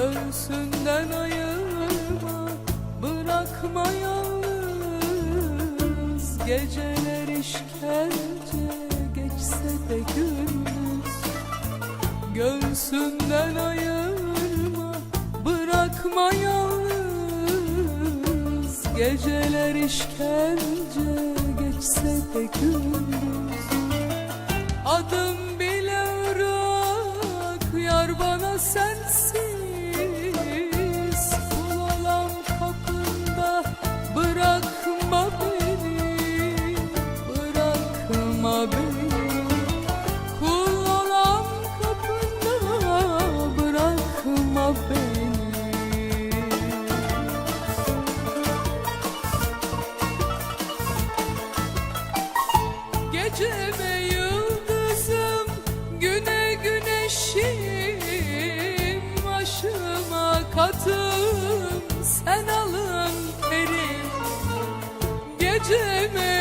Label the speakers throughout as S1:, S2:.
S1: Göğsünden ayırma Bırakma yalnız. Geceler işkence Geçse de gündüz. Göğsünden ayırma Bırakma yalnız. Geceler işkence Geçse de gündüz. Adım bile ırak Yar bana sensin. Katım, sen alın terim Geceme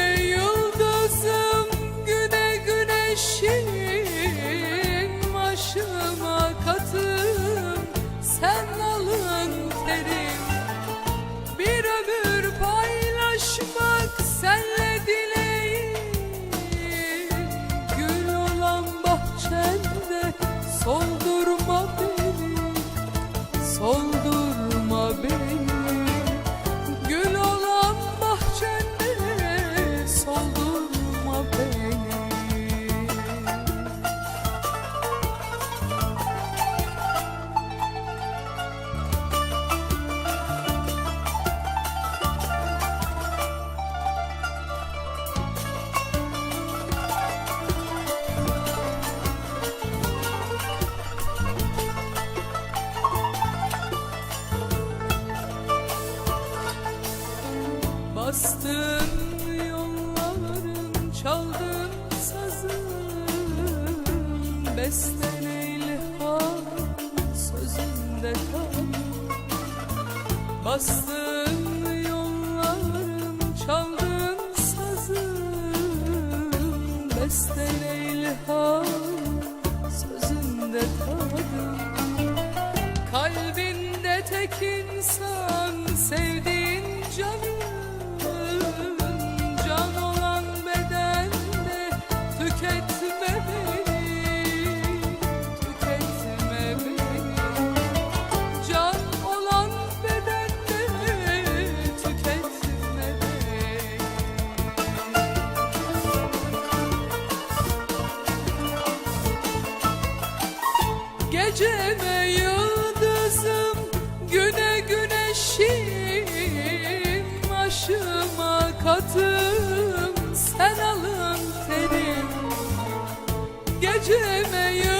S1: Bastın yolların çaldın sazın Besten ilham sözünde tam Bastın yolların çaldın sazın Besten ilham sözünde tadım Kalbinde tek insan sevdiğin Geceme yıldızım, güne güneşim Başıma katım, sen alın terim Geceme yıldızım,